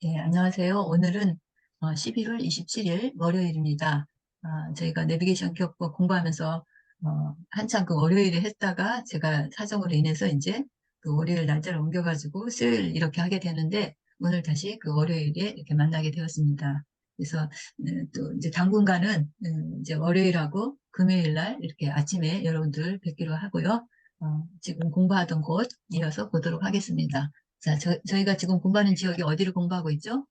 네, 안녕하세요. 오늘은 어, 11월 27일 월요일입니다. 아, 저희가 내비게이션 기억법 공부하면서 어, 한참 그 월요일에 했다가 제가 사정으로 인해서 이제 그 월요일 날짜를 옮겨가지고 수요일 이렇게 하게 되는데 오늘 다시 그 월요일에 이렇게 만나게 되었습니다. 그래서 네, 또 이제 당분간은 음, 이제 월요일하고 금요일 날 이렇게 아침에 여러분들 뵙기로 하고요. 어, 지금 공부하던 곳 이어서 보도록 하겠습니다. 자, 저, 저희가 지금 공부하는 지역이 어디를 공부하고 있죠?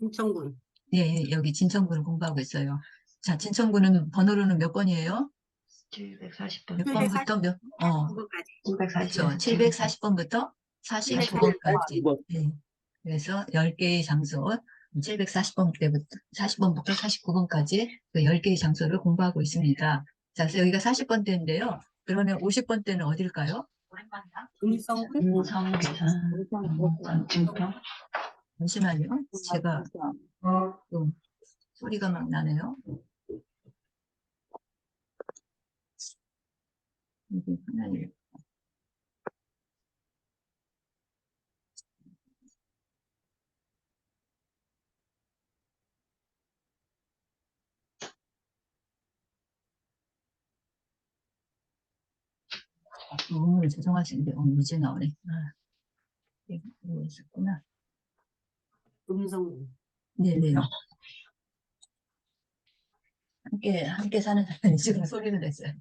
인천군 네, 예, 여기 진천군을 공부하고 있어요. 자, 진천군은 번호로는 몇 번이에요? 740번. 몇 번부터 몇, 어, 그렇죠. 740번부터 49번까지. 네. 그래서 10개의 장소, 740번 때부터, 40번부터 49번까지 그 10개의 장소를 공부하고 있습니다. 자, 그래서 여기가 40번대인데요. 그러면 50번대는 어딜까요? 음성 계산. 증평. 잠시만요. 제가 좀 소리가 막 나네요. 이게 하나를 오늘 죄송하신데 오늘 이제 나오네. 아, 이거 이거 있었구나. 음성군 네네. 함께, 함께 사는 사람이 지금 소리를 냈어요.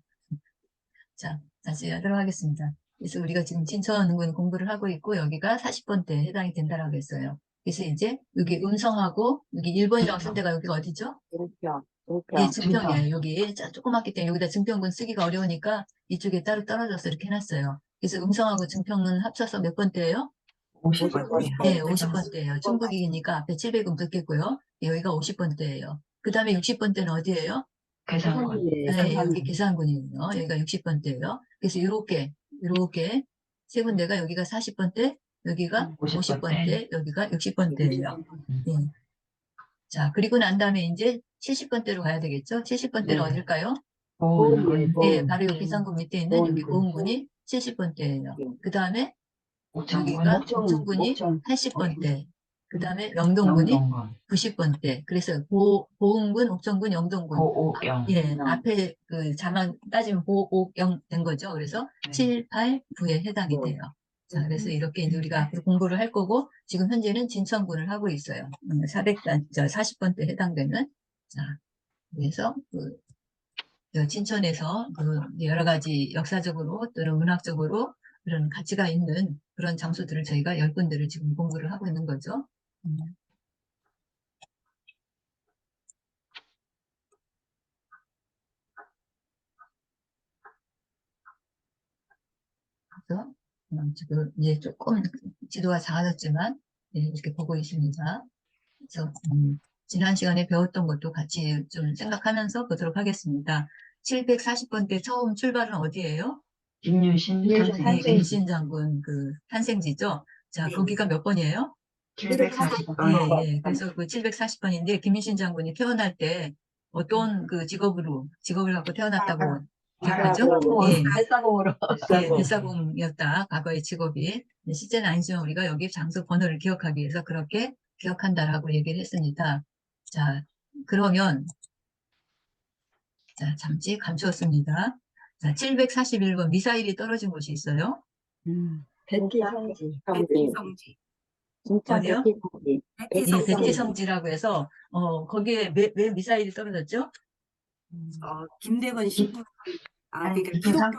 자, 다시 하도록 하겠습니다. 그래서 우리가 지금 진천군 공부를 하고 있고, 여기가 40번대에 해당이 된다라고 했어요. 그래서 이제 여기 음성하고, 여기 1번이라고 쓴 데가 여기가 어디죠? 증평. 예, 증평이에요. 여기 자, 조그맣기 때문에 여기다 증평군 쓰기가 어려우니까 이쪽에 따로 떨어져서 이렇게 해놨어요. 그래서 음성하고 증평은 합쳐서 몇 번대예요? 50번이요. 네, 50번대예요. 중국이니까 앞에 700은 붙겠고요. 여기가 50번대예요. 그 다음에 60번대는 어디예요? 계산권. 네, 여기 계산군이에요. 여기가 60번대예요. 그래서 이렇게 이렇게 세 군데가 여기가 40번대, 여기가 50번대. 50번대, 여기가 60번대예요. 네. 자, 그리고 난 다음에 이제 70번대로 가야 되겠죠? 70번대는 네. 어딜까요? 보험군. 네, 바로 여기 계산군 밑에 있는 여기 보험군. 보험군이 70번대예요. 그 다음에 옥천군. 여기가 옥천군이 80번대, 그 다음에 영동군이 영동군. 90번대. 그래서 보, 보험군, 옥천군, 영동군. 오옥영. 예, 앞에 그 자만 따지면 보옥영 된 거죠. 그래서 네. 7, 8, 9에 해당이 돼요. 자, 그래서 이렇게 이제 우리가 앞으로 공부를 할 거고, 지금 현재는 진천군을 하고 있어요. 400, 저 40번대 해당되는. 자, 그래서 그, 그 진천에서 그 여러 가지 역사적으로 또는 문학적으로 그런 가치가 있는 그런 장소들을 저희가 열 군데를 지금 공부를 하고 있는 거죠. 음. 그래서 음, 지금 이제 조금 지도가 작아졌지만 네, 이렇게 보고 있습니다. 그래서 음, 지난 시간에 배웠던 것도 같이 좀 생각하면서 보도록 하겠습니다. 740번대 처음 출발은 어디예요? 김유신 네, 선생. 김신 장군 그 탄생지죠. 자, 네. 거기가 몇 번이에요? 740번. 예, 예. 그래서 그 740번인데 김민신 장군이 태어날 때 어떤 그 직업으로 직업을 갖고 태어났다고 기억하죠? 예. 발사공으로. 예, 일사공이었다. 과거의 직업이. 근데 실제는 아니지만 우리가 여기 장소 번호를 기억하기 위해서 그렇게 기억한다라고 얘기를 했습니다. 자, 그러면 자, 잠시 감추었습니다. 자, 741번 미사일이 떨어진 곳이 있어요. 백기 성지. 백기성지 진짜 어디요? 백기 성지. 이 백기성지 백지성지라고 해서 어, 거기에 왜, 왜 미사일이 떨어졌죠? 어, 김대건 신부 아 그러니까 기독교.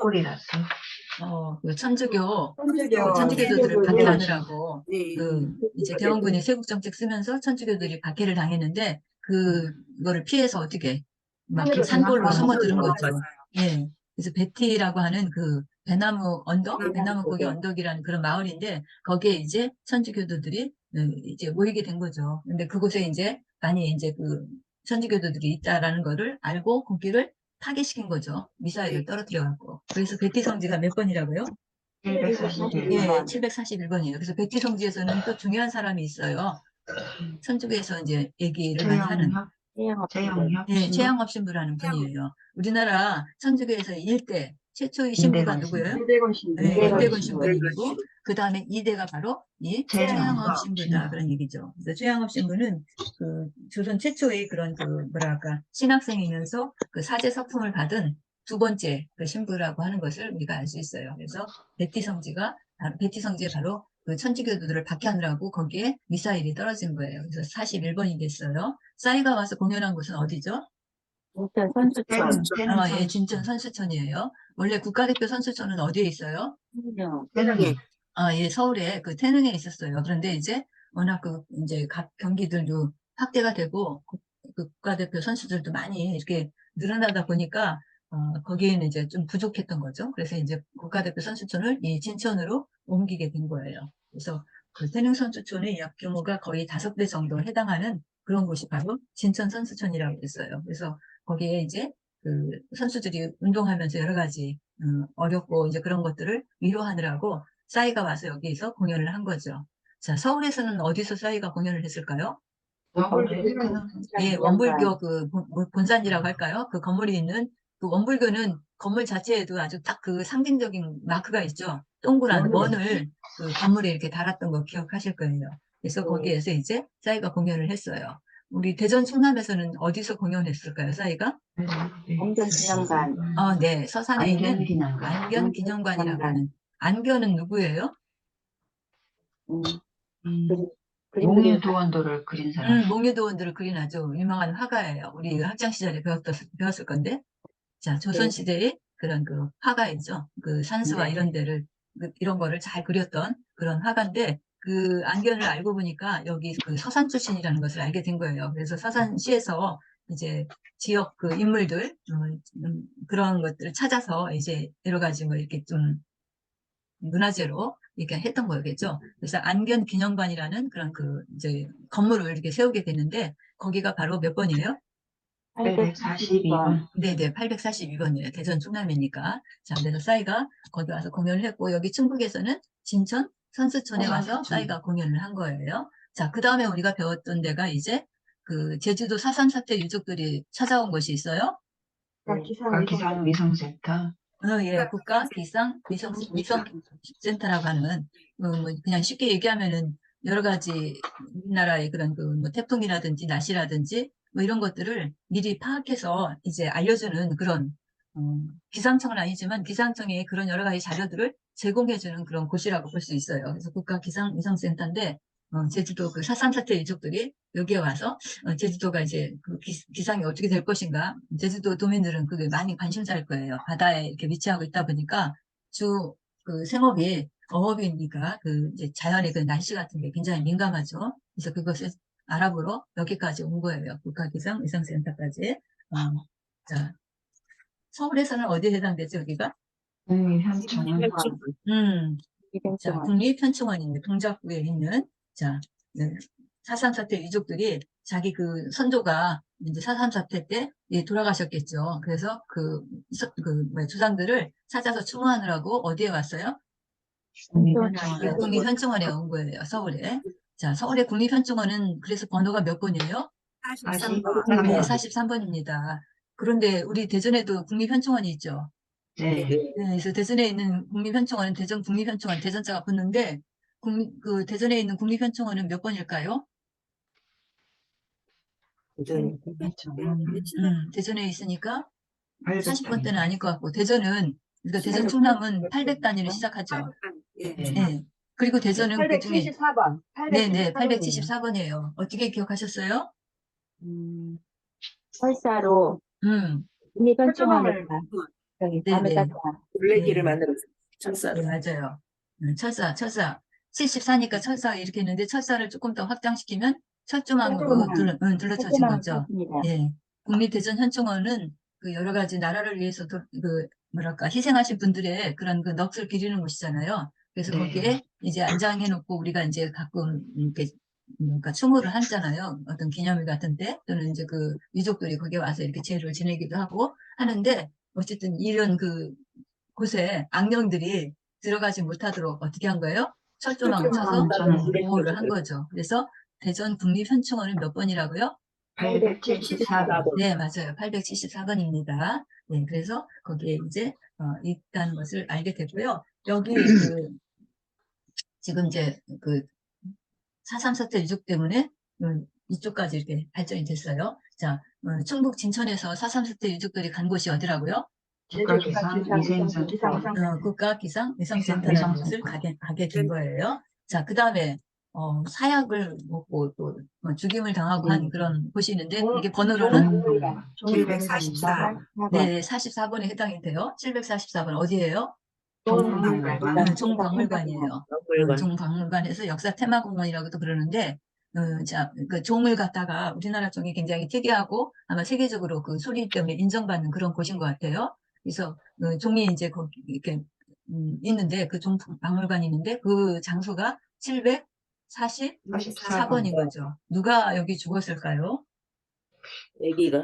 어, 그 천주교 천주교. 천주교도들을 박해하느라고 네 그 이제 대원군이 세국 정책 쓰면서 천주교들이 박해를 당했는데 그 거를 피해서 어떻게 막그 산골로 숨어드는 거죠. 예. 그래서 베티라고 하는 그 배나무 언덕, 음, 배나무 고개 네. 언덕이라는 그런 마을인데 거기에 이제 천주교도들이 음, 이제 모이게 된 거죠. 근데 그곳에 이제 많이 이제 그 천주교도들이 있다라는 거를 알고 거기를 파괴시킨 거죠. 미사일을 네. 떨어뜨려 갖고. 그래서 베티 성지가 몇 번이라고요? 741. 예, 741번이에요. 그래서 베티 성지에서는 또 중요한 사람이 있어요. 천주교에서 이제 얘기를 많이 하는. 최영혁. 네. 최양업 신부라는 분이에요. 우리나라 천주교에서 일대 최초의 신부가 누구예요? 김대건 신부. 네, 김대건 김대건 신부. 신부님이고 그 다음에 이대가 바로 이 최양업 신부다 신부. 그런 얘기죠. 그래서 최양업 신부는 그 조선 최초의 그런 그 뭐랄까 신학생이면서 그 사제 서품을 받은 두 번째 그 신부라고 하는 것을 우리가 알 수 있어요. 그래서 베티 성지가 바로 베티 성지에 바로 그 천주교도들을 박해하느라고 거기에 미사일이 떨어진 거예요. 그래서 41번이 됐어요. 싸이가 와서 공연한 곳은 어디죠? 인천 선수촌. 아, 예, 진천 선수촌이에요. 원래 국가대표 선수촌은 어디에 있어요? 세상에. 아, 예, 서울에 그 태릉에 있었어요. 그런데 이제 워낙 그 이제 각 경기들도 확대가 되고 국- 그 국가대표 선수들도 많이 이렇게 늘어나다 보니까 어, 거기에는 이제 좀 부족했던 거죠. 그래서 이제 국가대표 선수촌을 이 진천으로 옮기게 된 거예요. 그래서 그 태릉 선수촌의 약 규모가 거의 다섯 배 정도 해당하는 그런 곳이 바로 진천 선수촌이라고 했어요. 그래서 거기에 이제 그 선수들이 운동하면서 여러 가지 음, 어렵고 이제 그런 것들을 위로하느라고 싸이가 와서 여기서 공연을 한 거죠. 자, 서울에서는 어디서 싸이가 공연을 했을까요? 예, 원불교 그 본- 뭐 본산이라고 할까요? 그 건물이 있는 그 원불교는 건물 자체에도 아주 딱 그 상징적인 마크가 있죠. 동그란 원을 그 건물에 이렇게 달았던 거 기억하실 거예요. 그래서 거기에서 이제 싸이가 공연을 했어요. 우리 대전 충남에서는 어디서 공연했을까요, 싸이가? 안전 기념관. 어, 네, 서산에 있는 안견기념관. 안견 기념관이라고 하는 안견은 누구예요? 음, 음, 그림 용유도원도를 그린 사람. 음, 몽유도원들을 그린 아주 유명한 화가예요. 우리 학창 시절에 배웠던, 배웠을 건데. 자, 조선 시대의 그런 그 화가이죠. 그 산수와 네. 이런 데를, 그- 이런 거를 잘 그렸던 그런 화가인데, 그 안견을 알고 보니까 여기 그 서산 출신이라는 것을 알게 된 거예요. 그래서 서산시에서 이제 지역 그 인물들, 어, 음, 그런 것들을 찾아서 이제 여러 가지 뭐 이렇게 좀 문화재로 이렇게 했던 거겠죠. 그래서 안견 기념관이라는 그런 그 이제 건물을 이렇게 세우게 되는데 거기가 바로 몇 번이에요? 842번. 네네, 842번이에요. 대전 충남이니까. 자, 그래서 싸이가 거기 와서 공연을 했고 여기 충북에서는 진천 선수촌에 어, 와서 선수촌. 싸이가 공연을 한 거예요. 자, 그 다음에 우리가 배웠던 데가 이제 그 제주도 사삼 사태 유족들이 찾아온 곳이 있어요. 국가 기상 위성센터. 어, 예, 국가 기상 위성 위성 센터라고 하는 어, 뭐 그냥 쉽게 얘기하면은 여러 가지 우리나라의 그런 그 뭐 태풍이라든지 날씨라든지 뭐 이런 것들을 미리 파악해서 이제 알려주는 그런 어, 기상청은 아니지만 기상청의 그런 여러 가지 자료들을 제공해주는 그런 곳이라고 볼 수 있어요. 그래서 국가 기상 위성센터인데 어, 제주도 그 사삼 사태 유족들이 여기에 와서 어, 제주도가 이제 그 기, 상이 어떻게 될 것인가 제주도 도민들은 그게 많이 관심사일 거예요. 바다에 이렇게 위치하고 있다 보니까 주 그 생업이 어업이니까 그 이제 자연의 그 날씨 같은 게 굉장히 민감하죠. 그래서 그것을 알아보러 여기까지 온 거예요. 국가기상 위성센터까지. 어, 자, 서울에서는 어디에 해당되죠, 여기가? 국립현충원. 음, 자. 국립현충원인데 동작구에 있는 자 네, 사삼 사태 유족들이 자기 그 선조가 이제 사삼 사태 때 예, 돌아가셨겠죠. 그래서 그, 서- 그 뭐야, 조상들을 찾아서 추모하느라고 어디에 왔어요? 네, 국립현충원. 국립현충원에 온 거예요. 서울에. 자, 서울의 국립현충원은 그래서 번호가 몇 번이에요? 43번. 네, 43번입니다. 그런데 우리 대전에도 국립현충원이 있죠. 네. 네, 그래서 대전에 있는 국립현충원은 대전 국립현충원 대전자가 붙는데 국립- 그 대전에 있는 국립현충원은 몇 번일까요? 국립현충원. 음, 대전에 있으니까 40번 때는 800번입니다. 아닐 것 같고 대전은 그러니까 대전 충남은 800 단위로 시작하죠. 예. 네. 네. 그리고 대전은 그 중에 874번. 네네 874번이에요. 어떻게 기억하셨어요? 음, 설사로 음, 국립현충원을 가. 저기 네, 밤을 네. 땄다. 블랙기를 네. 만들었어요. 네, 철사로. 맞아요. 음, 철사, 철사. 74니까 철사 이렇게 했는데 철사를 조금 더 확장시키면 철조망으로 철조망. 둘러, 응, 둘러쳐진 조그만 거죠. 탔습니다. 예. 국립대전현충원은 그 여러 가지 나라를 위해서 도- 그 뭐랄까 희생하신 분들의 그런 그 넋을 기리는 곳이잖아요. 그래서 네. 거기에 이제 안장해 놓고 우리가 이제 가끔 이렇게 뭔가 추모를 하잖아요. 어떤 기념일 같은데 또는 이제 그 유족들이 거기에 와서 이렇게 제를 지내기도 하고 하는데 어쨌든 이런 그 곳에 악령들이 들어가지 못하도록 어떻게 한 거예요? 철조망을 쳐서. 보호를 한 거죠. 그래서 대전 국립현충원은 몇 번이라고요? 874번. 네, 맞아요. 874번입니다. 네, 그래서 거기에 이제 어, 있다는 것을 알게 됐고요. 여기 그 지금 이제 그4.3 사태 유족 때문에 음, 이쪽까지 이렇게 발전이 됐어요. 자, 어, 충북 진천에서 4.3 사태 유족들이 간 곳이 어디라고요? 국가기상 위생센터 어, 국가기상위성센터라는 위성센터. 곳을 가게, 가게 된 거예요. 자, 그 다음에, 어, 사약을 먹고 또 어, 죽임을 당하고 한 음. 그런 곳이 있는데, 어, 이게 번호로는, 744. 네, 44번에 해당이 돼요. 744번 어디예요? 종박물관. 어, 종박물관이에요. 어, 종박물관에서 역사 테마공원이라고도 그러는데, 어, 자, 그 종을 갖다가 우리나라 종이 굉장히 특이하고 아마 세계적으로 그 소리 때문에 인정받는 그런 곳인 것 같아요. 그래서 그 종이 이제 거기 이렇게 음, 있는데 그 종 박물관이 있는데 그 장소가 744번인 거죠. 누가 여기 죽었을까요? 애기가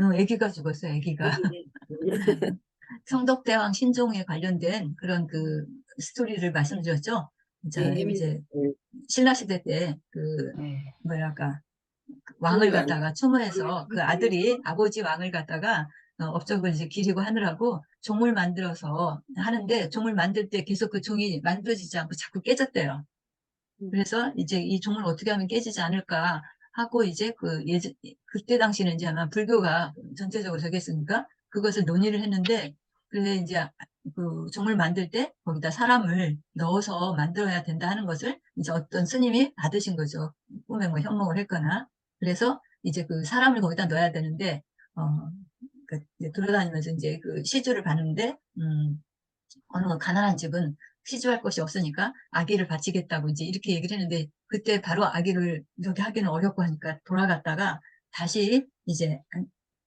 어, 아기가 죽었어요. 아기가. 성덕대왕 신종에 관련된 그런 그 스토리를 말씀드렸죠. 자, 네, 이제 네. 신라 시대 때그 네. 뭐랄까 그 왕을. 갖다가 추모해서 그 아들이 아버지 왕을 갖다가 어, 업적을 이제 기리고 하느라고 종을 만들어서 하는데 종을 만들 때 계속 그 종이 만들어지지 않고 자꾸 깨졌대요. 음. 그래서 이제 이 종을 어떻게 하면 깨지지 않을까 하고 이제 그 예전 그때 당시는 이제 아마 불교가 전체적으로 저겠으니까 그것을 논의를 했는데 그래 이제 그 종을 만들 때 거기다 사람을 넣어서 만들어야 된다 하는 것을 이제 어떤 스님이 받으신 거죠. 꿈에 뭐 현몽을 했거나. 그래서 이제 그 사람을 거기다 넣어야 되는데, 어, 그 이제 돌아다니면서 이제 그 시주를 받는데, 음, 어느 가난한 집은 시주할 것이 없으니까 아기를 바치겠다고 이제 이렇게 얘기를 했는데, 그때 바로 아기를 이렇게 하기는 어렵고 하니까 돌아갔다가 다시 이제,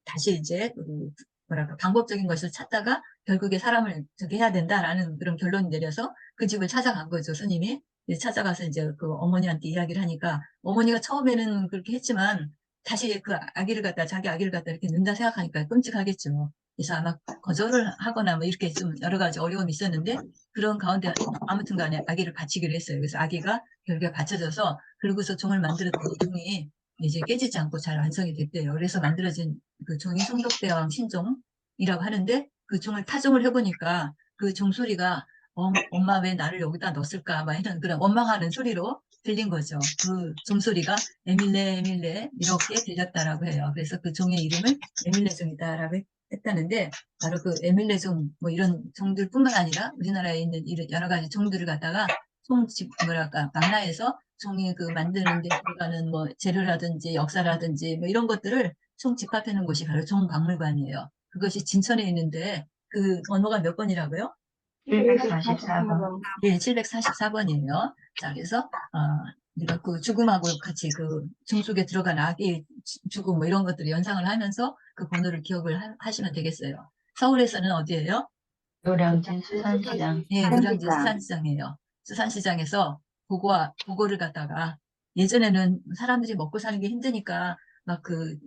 다시 이제 그 뭐랄까 방법적인 것을 찾다가 결국에 사람을 저기 해야 된다라는 그런 결론이 내려서 그 집을 찾아간 거죠, 스님이. 이제 찾아가서 이제 그 어머니한테 이야기를 하니까 어머니가 처음에는 그렇게 했지만 다시 그 아기를 갖다 자기 아기를 갖다 이렇게 넣는다 생각하니까 끔찍하겠죠. 그래서 아마 거절을 하거나 뭐 이렇게 좀 여러 가지 어려움이 있었는데 그런 가운데 아무튼 간에 아기를 바치기로 했어요. 그래서 아기가 결국에 바쳐져서 그러고서 종을 만들었더니 종이 이제 깨지지 않고 잘 완성이 됐대요. 그래서 만들어진 그 종이 성덕대왕 신종이라고 하는데 그 종을 타종을 해보니까 그 종소리가 어, 엄마 왜 나를 여기다 넣었을까? 막 이런 그런 원망하는 소리로 들린 거죠. 그 종소리가 에밀레 에밀레 이렇게 들렸다라고 해요. 그래서 그 종의 이름을 에밀레 종이다라고 했다는데 바로 그 에밀레 종 뭐 이런 종들뿐만 아니라 우리나라에 있는 여러 가지 종들을 갖다가 총집 뭐랄까 망라해서 종이 그 만드는 데 들어가는 뭐 재료라든지 역사라든지 뭐 이런 것들을 총 집합하는 곳이 바로 종박물관이에요. 그것이 진천에 있는데 그 번호가 몇 번이라고요? 744번. 예, 744번이에요. 자, 그래서, 어, 우리가 그 죽음하고 같이 그 중속에 들어간 아기 주- 죽음 뭐 이런 것들을 연상을 하면서 그 번호를 기억을 하, 시면 되겠어요. 서울에서는 어디예요? 노량진 수산시장. 예. 노량진 수산시장이에요. 수산시장에서 보고와, 보고를 갖다가 예전에는 사람들이 먹고 사는 게 힘드니까 막 그,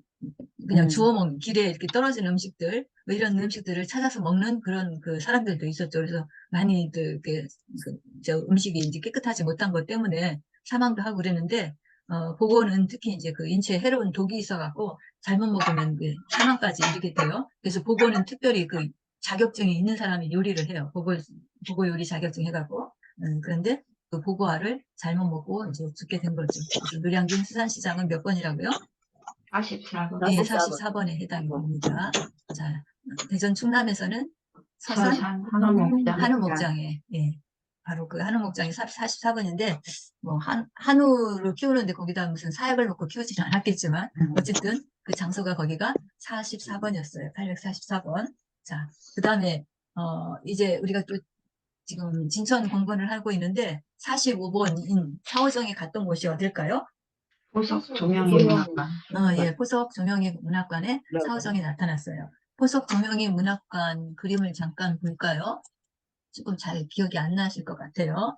그냥 음. 주워 먹는, 길에 이렇게 떨어진 음식들, 뭐 이런 음식들을 찾아서 먹는 그런 그 사람들도 있었죠. 그래서 많이들 그, 그, 저 음식이 이제 깨끗하지 못한 것 때문에 사망도 하고 그랬는데, 어, 보고는 특히 이제 그 인체에 해로운 독이 있어갖고 잘못 먹으면 그 사망까지 이르게 돼요. 그래서 보고는 특별히 그 자격증이 있는 사람이 요리를 해요. 보고, 보고 요리 자격증 해갖고. 음, 그런데 그 보고알을 잘못 먹고 이제 죽게 된 거죠. 노량진 수산시장은 몇 번이라고요? 44번. 네, 44번. 44번에 해당이 됩니다. 자, 대전 충남에서는 서산 한옥목장. 한우목장에, 예. 바로 그 한우목장이 44번인데, 뭐, 한, 한우를 키우는데 거기다 무슨 사약을 넣고 키우지는 않았겠지만, 음. 어쨌든 그 장소가 거기가 44번이었어요. 844번. 자, 그 다음에, 어, 이제 우리가 또 지금 진천 공부를 하고 있는데, 45번인 사호정에 갔던 곳이 어딜까요? 보석 조명의 문학관. 어, 예, 포석 조명희 문학관에 네. 사호정이 나타났어요. 포석 조명희 문학관 그림을 잠깐 볼까요? 조금 잘 기억이 안 나실 것 같아요.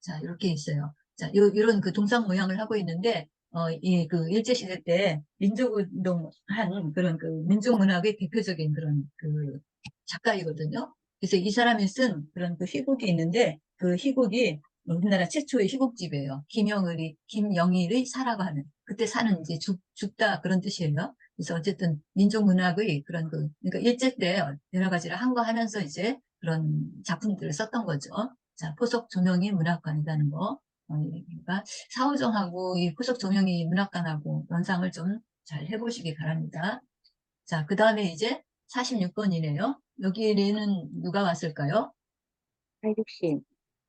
자, 이렇게 있어요. 자, 요, 이런 그 동상 모양을 하고 있는데, 어, 이 그 일제시대 때 민족운동 한 그런 그 민족문학의 대표적인 그런 그 작가이거든요. 그래서 이 사람이 쓴 그런 그 희곡이 있는데, 그 희곡이 우리나라 최초의 희곡집이에요. 김영을이, 김영일의 하는. 그때 사는 이제 죽, 죽다 그런 뜻이에요. 그래서 어쨌든 민족 문학의 그런 그, 그러니까 일제 때 여러 가지를 한거 하면서 이제 그런 작품들을 썼던 거죠. 자, 포석 조명이 문학관이라는 거. 어, 그러니까 사후정하고 이 포석 조명이 문학관하고 연상을 좀 잘 해보시기 바랍니다. 자, 그 다음에 이제 46번이네요. 여기에는 누가 왔을까요? 팔육신.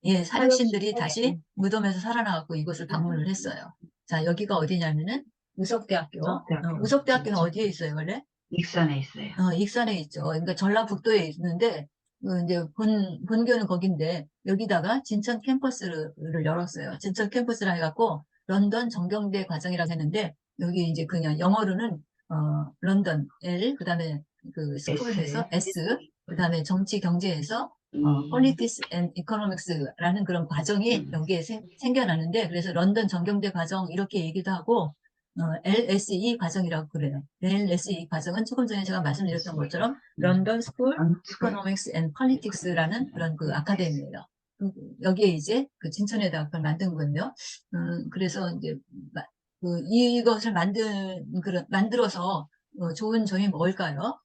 예, 사육신들이 사육신. 다시 무덤에서 살아나갖고 이곳을 방문을 했어요. 자, 여기가 어디냐면은 우석대학교. 우석대학교. 어, 우석대학교는 어디에 있어요, 원래? 익산에 있어요. 어, 익산에 있죠. 그러니까 전라북도에 있는데, 그 이제 본, 본교는 거긴데, 여기다가 진천 캠퍼스를 열었어요. 진천 캠퍼스라 해갖고, 런던 정경대 과정이라고 했는데, 여기 이제 그냥 영어로는, 어, 런던 L, 그 다음에 그 스쿨에서 S, 그 다음에 정치 경제에서 어, Politics and Economics라는 그런 과정이 음. 여기에 생, 생겨나는데, 그래서 런던 정경대 과정 이렇게 얘기도 하고, 어, LSE 과정이라고 그래요. LSE 과정은 조금 전에 제가 말씀드렸던 것처럼 런던 스쿨 Economics and Politics라는 그런 그 아카데미예요. 그, 여기에 이제 그 진천에다가 그걸 만든 거예요. 음, 그래서 이제 마- 그 이것을 만든 그런 만들어서 어, 좋은 점이 뭘까요?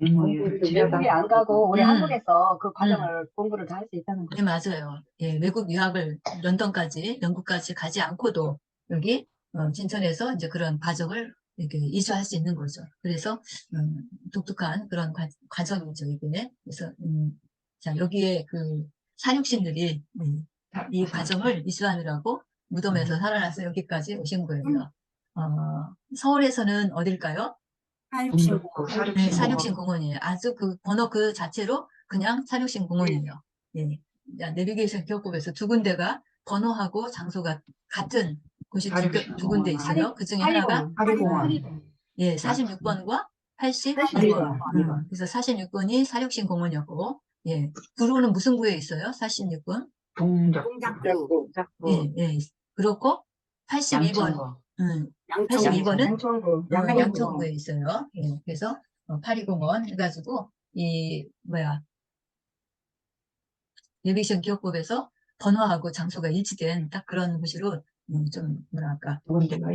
외국에 안 가고 우리 음. 한국에서 그 과정을 공부를 다 할 수 있다는 네, 맞아요. 예, 외국 유학을 런던까지, 영국까지 가지 않고도 여기 어, 진천에서 이제 그런 과정을 이렇게 이수할 수 있는 거죠. 그래서 음, 독특한 그런 과, 과정이죠, 이게. 그래서 음, 자 여기에 그 사육신들이 음, 이 과정을 이수하느라고 무덤에서 살아나서 여기까지 오신 거예요. 어, 서울에서는 어딜까요? 사육신 네, 사육신 공원이에요. 아주 그 번호 그 자체로 그냥 사육신 공원이에요. 예. 야, 내비게이션 기업법에서 두 군데가 번호하고 장소가 같은 곳이 두, 사육신 두 군데. 있어요. 그 중에 하나가 하리공원. 예, 46번과 82번. 82번. 그래서 46번이 사육신 공원이었고, 예. 구로는 무슨 구에 있어요? 46번? 동작. 동작구 작고. 예, 예. 그렇고 82번, 양천거. 음, 양천 82번은 양천구 어, 양천구에 있어요. 예, 그래서 어, 파리공원 해가지고 이 뭐야 내비게이션 기업법에서 번호하고 장소가 일치된 딱 그런 곳으로 음, 좀 뭐랄까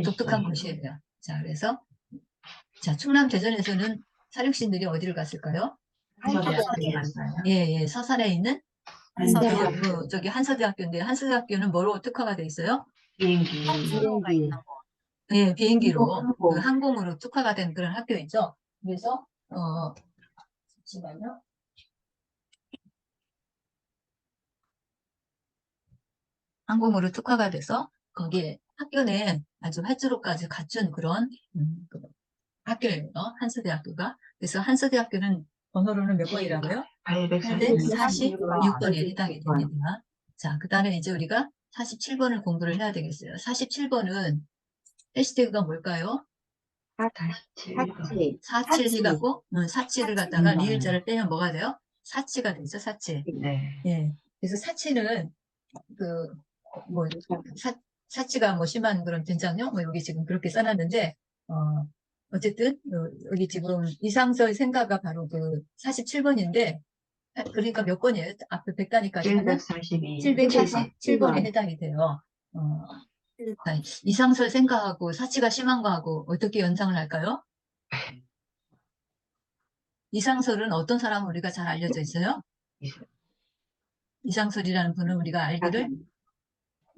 독특한 있어요. 곳이에요. 자 그래서 자 충남 대전에서는 사육신들이 어디를 갔을까요? 갔어요. 예, 예, 서산에 있는 한서대학교. 그, 그, 저기 한서대학교인데 한서대학교는 뭐로 특화가 돼 있어요? 비행기. 예, 비행기로 항공. 그 항공으로 특화가 된 그런 학교이죠. 그래서 어 잠시만요. 항공으로 특화가 돼서 거기에 학교 내 아주 활주로까지 갖춘 그런 음, 그 학교예요. 한서대학교가. 그래서 한서대학교는 번호로는 몇 번이라고요? 846. 846번에 해당이 됩니다. 자, 그 다음에 이제 우리가 47번을 공부를 해야 되겠어요. 47번은 해시태그가 뭘까요? 사치. 사치 해갖고, 음, 사치를 갖다가 음. 리을자를 빼면 뭐가 돼요? 사치가 되죠, 사치. 네. 예. 그래서 사치는, 그, 뭐, 사, 사치가 뭐 심한 그런 된장요? 뭐 여기 지금 그렇게 써놨는데, 어, 어쨌든, 어, 여기 지금 이상설 생가가 바로 그 47번인데, 그러니까 몇 번이에요? 앞에 백단위까지 하면? 742. 777번에 해당이 돼요. 어, 자, 이상설 생가하고 사치가 심한 거하고 어떻게 연상을 할까요? 이상설은 어떤 사람은 우리가 잘 알려져 있어요? 이상설이라는 분은 우리가 알기를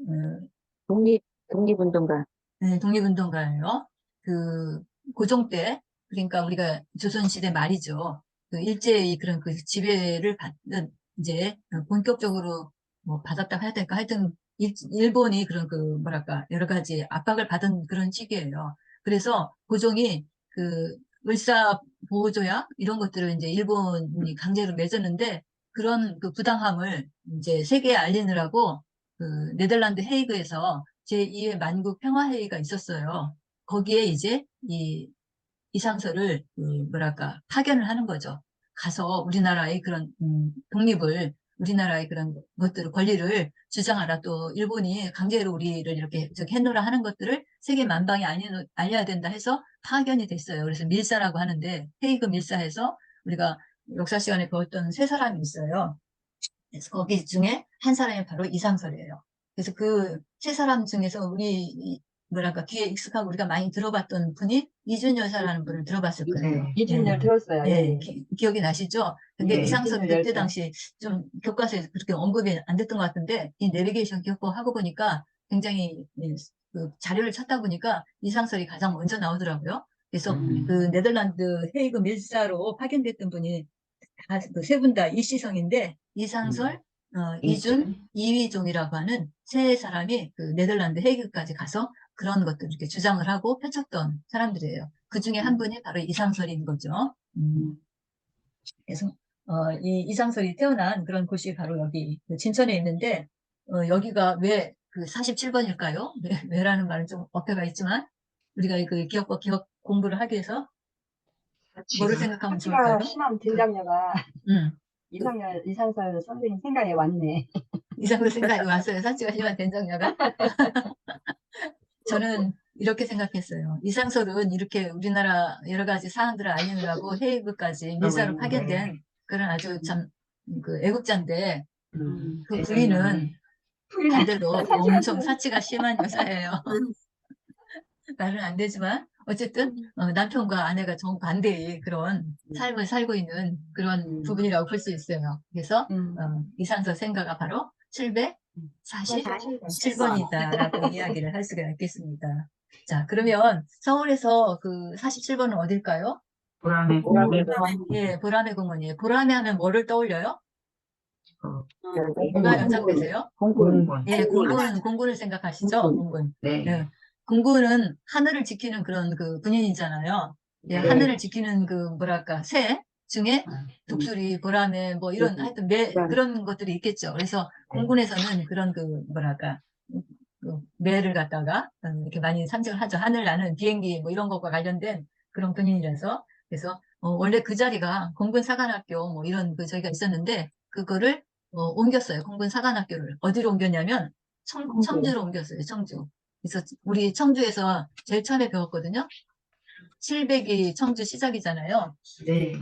음, 독립, 독립운동가. 네, 독립운동가예요. 그 고종 때 그러니까 우리가 조선시대 말이죠. 그 일제의 그런 그 지배를 받는 이제 본격적으로 뭐 받았다 해야 될까 하여튼 일, 일본이 그런 그 뭐랄까 여러 가지 압박을 받은 그런 시기예요. 그래서 고종이 그 을사 보호 조약 이런 것들을 이제 일본이 강제로 맺었는데 그런 그 부당함을 이제 세계에 알리느라고 그 네덜란드 헤이그에서 제2회 만국 평화 회의가 있었어요. 거기에 이제 이 이상서를 그 뭐랄까 파견을 하는 거죠. 가서 우리나라의 그런 음, 독립을 우리나라의 그런 것들을 권리를 주장하라 또 일본이 강제로 우리를 이렇게 저기 해노라 하는 것들을 세계 만방에 알려, 알려야 된다 해서 파견이 됐어요. 그래서 밀사라고 하는데 헤이그 밀사에서 우리가 역사 시간에 배웠던 세 사람이 있어요. 그래서 거기 중에 한 사람이 바로 이상설이에요. 그래서 그 세 사람 중에서 우리 이- 뭐랄까 귀에 익숙하고 우리가 많이 들어봤던 분이 이준 여사라는 분을 들어봤을 거예요. 네. 이준열 예. 들었어요. 예, 기, 기억이 나시죠? 근데 네, 이준열 그때 때. 당시 좀 교과서에 그렇게 언급이 안 됐던 것 같은데 이 내비게이션 기억법 하고 보니까 굉장히 예, 그 자료를 찾다 보니까 이상설이 가장 먼저 나오더라고요. 그래서 음. 그 네덜란드 헤이그 밀사로 파견됐던 분이 그세분다 이시성인데 이상설, 어, 이준, 이위종이라고 하는 세 사람이 그 네덜란드 헤이그까지 가서 그런 것들 이렇게 주장을 하고 펼쳤던 사람들이에요. 그 중에 한 분이 바로 이상설인 거죠. 음. 그래서 어, 이 이상설이 태어난 그런 곳이 바로 여기 그 진천에 있는데 어, 여기가 왜 그 47번일까요? 왜, 왜라는 말은 좀 어폐가 있지만 우리가 그 기억과 기억 공부를 하기 위해서 뭐를 생각하면 좋을까요? 심한 된장녀가 음. 이상열, 이상설 선생님 생각에 왔네. 이상도 생각이 왔어요. 사치가 심한 된장녀가. 저는 이렇게 생각했어요. 이상설은 이렇게 우리나라 여러 가지 사항들을 알리느라고 헤이그까지 밀사로 음, 파견된 그런 아주 참 그 애국자인데 음, 그. 부인은 반대로 엄청 사치가 심한 여자예요. 말은 안 되지만 어쨌든 어, 남편과 아내가 정반대의 그런 삶을 살고 있는 그런 부분이라고 볼 수 있어요. 그래서 어, 이상서 생가가 바로 747번이다라고 이야기를 할 수가 있겠습니다. 자, 그러면 서울에서 그 47번은 어딜까요? 보람의 보람의 공원. 예, 보람의 공원이에요. 보람에 하면 뭐를 떠올려요? 저기 뭐가 연상되세요? 공군. 예, 공군, 공군을 생각하시죠? 공군. 공군. 네. 예. 공군은 하늘을 지키는 그런 그 군인이잖아요. 예, 네. 하늘을 지키는 그 뭐랄까 새 중에 독수리, 보라매 뭐 이런 음. 하여튼 매 보라매. 그런 것들이 있겠죠. 그래서 공군에서는 그런 그 뭐랄까 그 매를 갖다가 이렇게 많이 산책을 하죠. 하늘 나는 비행기 뭐 이런 것과 관련된 그런 군인이라서 그래서 어, 원래 그 자리가 공군 사관학교 뭐 이런 그 저희가 있었는데 그거를 어, 옮겼어요. 공군 사관학교를 어디로 옮겼냐면 청, 청주. 청주로 옮겼어요. 청주. 그래서 우리 청주에서 제일 처음에 배웠거든요. 700이 청주 시작이잖아요. 네.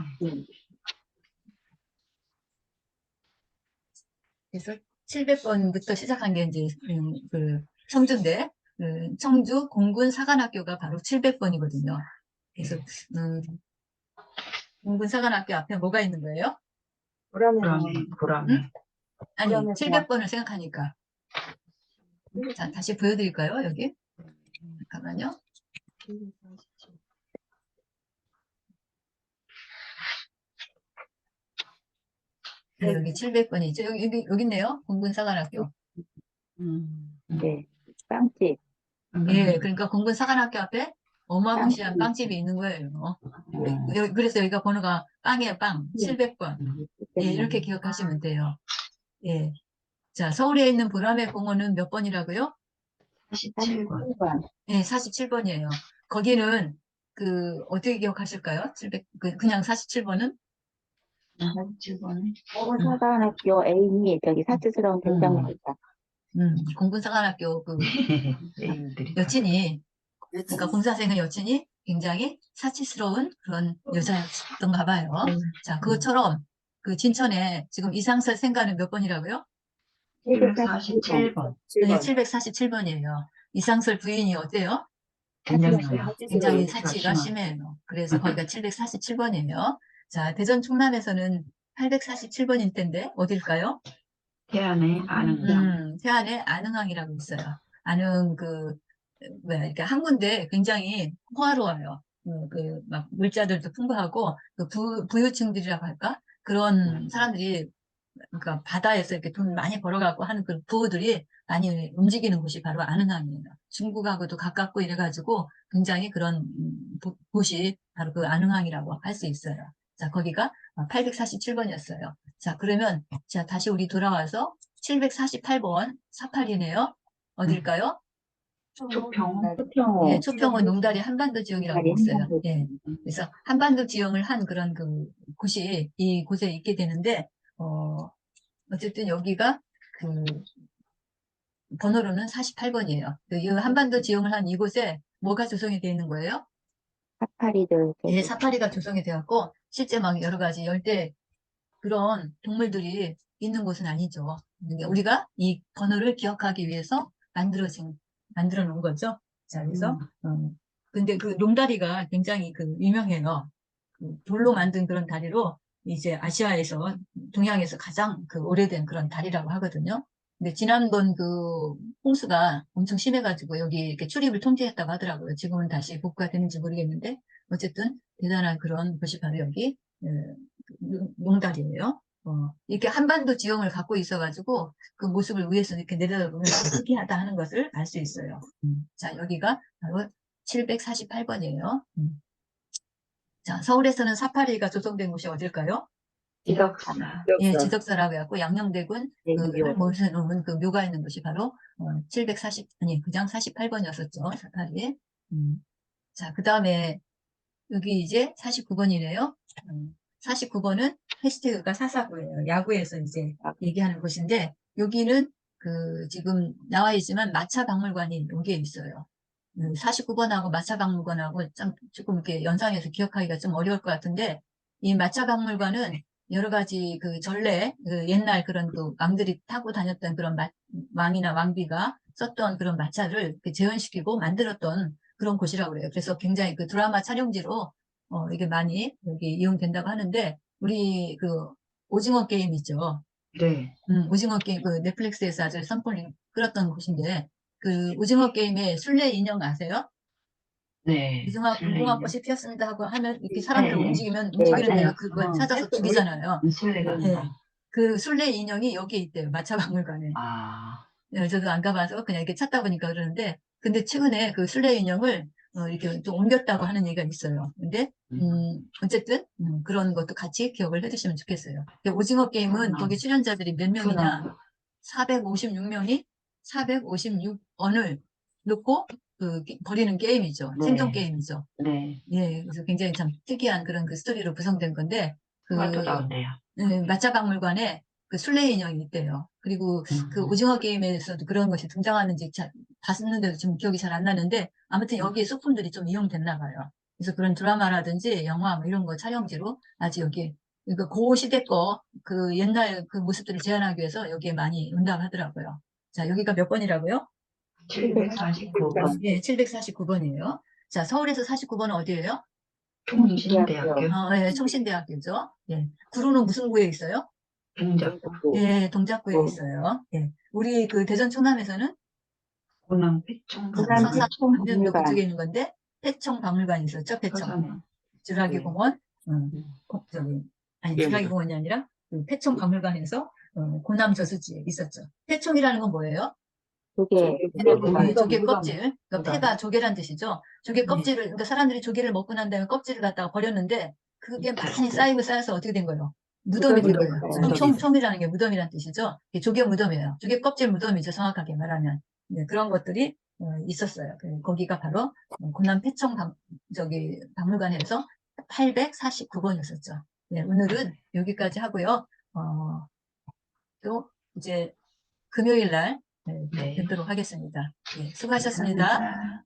그래서 700번부터 시작한 게 이제 음, 그 청주인데 그 청주 공군 사관학교가 바로 700번이거든요. 그래서 음, 공군 사관학교 앞에 뭐가 있는 거예요? 보람의 보람의 보람의. 아니 그러면 700번을 생각하니까 자 다시 보여드릴까요 여기 잠깐만요. 네, 여기 700번이 있죠. 여기, 여기, 여기 있네요. 공군 사관학교. 네. 빵집. 예, 그러니까 공군 사관학교 앞에 어마무시한 빵집 이 있는 거예요. 여- 그래서 여기가 번호가 빵이에요, 빵. 700번. 예, 이렇게 기억하시면 돼요. 예. 자, 서울에 있는 보라매 공원은 몇 번이라고요? 47번. 7번. 예, 47번이에요. 거기는 그 어떻게 기억하실까요? 700, 그, 그냥 47번은? 47번은 사관학교 애인이 저기 사치스러운 된장입니다. 음, 공군 사관학교 그 애인들이. 여친이, 그러니까 공사생의 여친이 굉장히 사치스러운 그런 여자였던가 봐요. 자, 그것처럼 그 진천에 지금 이상설 생가는 몇 번이라고요? 747번. 네, 747번이에요. 이상설 부인이 어때요? 굉장히 네, 사치가. 심해요. 그래서 거기가 747번이에요. 자, 대전 충남에서는 847번일 텐데, 어딜까요? 태안의 아는 음, 태안에 안흥항이라고 있어요. 안흥 그, 뭐야, 이렇게 항구인데 굉장히 호화로워요. 그, 그, 막, 물자들도 풍부하고, 그 부, 부유층들이라고 할까? 그런 사람들이, 그러니까 바다에서 이렇게 돈 많이 벌어갖고 하는 그 부부들이 많이 움직이는 곳이 바로 안흥항이에요. 중국하고도 가깝고 이래가지고 굉장히 그런 음, 부- 곳이 바로 그 안흥항이라고 할 수 있어요. 자, 거기가 847번이었어요. 자, 그러면, 자, 다시 우리 돌아와서 748번, 48이네요. 어딜까요? 초평. 초평호. 예, 초평은 농다리 한반도 지역이라고 농다리 있어요. 예. 그래서 한반도 지형을 한 그런 그 곳이 이 곳에 있게 되는데, 어, 어쨌든 여기가 그 번호로는 48번이에요. 이 한반도 지형을 한 이곳에 뭐가 조성이 되어 있는 거예요? 사파리들. 예, 사파리가 조성이 되었고, 실제 막 여러 가지 열대 그런 동물들이 있는 곳은 아니죠. 우리가 이 번호를 기억하기 위해서 만들어진, 만들어 놓은 거죠. 자, 그래서, 어, 근데 그 롱다리가 굉장히 그 유명해요. 그 돌로 만든 그런 다리로 이제 아시아에서, 동양에서 가장 그 오래된 그런 다리라고 하거든요. 근데 지난번 그 홍수가 엄청 심해가지고 여기 이렇게 출입을 통제했다고 하더라고요. 지금은 다시 복구가 되는지 모르겠는데, 어쨌든 대단한 그런 곳이 바로 여기, 에, 그 용다리예요. 어, 이렇게 한반도 지형을 갖고 있어가지고 그 모습을 위에서 이렇게 내려다보면 특이하다 하는 것을 알 수 있어요. 음. 자, 여기가 바로 748번이에요. 음. 자, 서울에서는 사파리가 조성된 곳이 어딜까요? 지덕사. 예, 지덕사라고 해갖고 양녕대군 그 네, 모세 놓은 그 묘가 있는 곳이 바로 어, 740 아니 그장 48번이었었죠 사파리. 음. 자, 그 다음에 여기 이제 49번이래요. 음, 49번은 해시태그가 사사구예요. 야구에서 이제 얘기하는 곳인데 여기는 그 지금 나와 있지만 마차 박물관이 여기에 있어요. 49번하고 마차 박물관하고 좀 조금 이렇게 연상해서 기억하기가 좀 어려울 것 같은데 이 마차 박물관은 여러 가지 그 전래 그 옛날 그런 그 왕들이 타고 다녔던 그런 마- 왕이나 왕비가 썼던 그런 마차를 재현시키고 만들었던 그런 곳이라고 그래요. 그래서 굉장히 그 드라마 촬영지로 어 이게 많이 여기 이용된다고 하는데 우리 그 오징어 게임 있죠. 네. 음, 오징어 게임 그 넷플릭스에서 아주 선풍을 끌었던 곳인데 그 오징어 게임의 술래 인형 아세요? 네. 술래 무궁화꽃이 피었습니다 하고 하면 이렇게 사람들 네, 네. 움직이면 네, 움직이는 맞아요. 대로 그걸 어, 찾아서 죽이잖아요. 술래가 네. 그 술래 인형이 여기에 있대요. 마차박물관에. 아. 네, 저도 안 가봐서 그냥 이렇게 찾다 보니까 그러는데, 근데 최근에 그 술래 인형을 어, 이렇게 좀 옮겼다고 하는 얘기가 있어요. 근데, 음, 어쨌든, 음, 그런 것도 같이 기억을 해두시면 좋겠어요. 오징어 게임은 음. 거기 출연자들이 몇 명이냐, 그럼. 456명이 456원을 넣고 그 게- 벌이는 게임이죠. 네. 생존 게임이죠. 네. 예, 그래서 굉장히 참 특이한 그런 그 스토리로 구성된 건데, 그, 마차박물관에 그 술래 인형이 있대요. 그리고 그 음. 오징어 게임에서도 그런 것이 등장하는지 잘 봤는데도 지금 기억이 잘 안 나는데 아무튼 여기에 소품들이 좀 이용됐나 봐요. 그래서 그런 드라마라든지 영화 뭐 이런 거 촬영지로 아주 여기 그 고시대 거 그 옛날 그 모습들을 재현하기 위해서 여기에 많이 온다고 하더라고요. 자, 여기가 몇 번이라고요? 749번. 예, 749번이에요. 자, 서울에서 49번은 어디예요? 통신대학교. 어, 예, 청신대학교죠. 예. 구로는 무슨 구에 있어요? 동작구. 예, 동작구에 어. 있어요. 예. 우리 그 대전 충남에서는 고남 패청. 부산 서산 패청박물관. 그쪽에 있는 건데 패청 박물관이 있었죠. 패청. 서산에. 주라기 네. 공원. 음, 음. 고- 저기 아니 예. 주라기 공원이 아니라 그 패청 박물관에서 어, 고남 저수지에 있었죠. 패청이라는 건 뭐예요? 조개, 네, 조개 껍질. 그러니까. 폐가 조개란 뜻이죠. 조개 네. 껍질을 그러니까 사람들이 조개를 먹고 난 다음에 껍질을 갖다가 버렸는데 그게 많이 쌓이고 쌓여서 어떻게 된 거예요? 무덤이 청, 청이라는 게 무덤이란 뜻이죠. 조개 무덤이에요. 조개 껍질 무덤이죠. 정확하게 말하면. 네, 그런 것들이 어, 있었어요. 그, 거기가 바로 어, 고남 패청 박, 저기 박물관에서 849번이었었죠. 네, 오늘은 여기까지 하고요. 어, 또 이제 금요일 날 네, 네. 뵙도록 하겠습니다. 네, 수고하셨습니다. 감사합니다.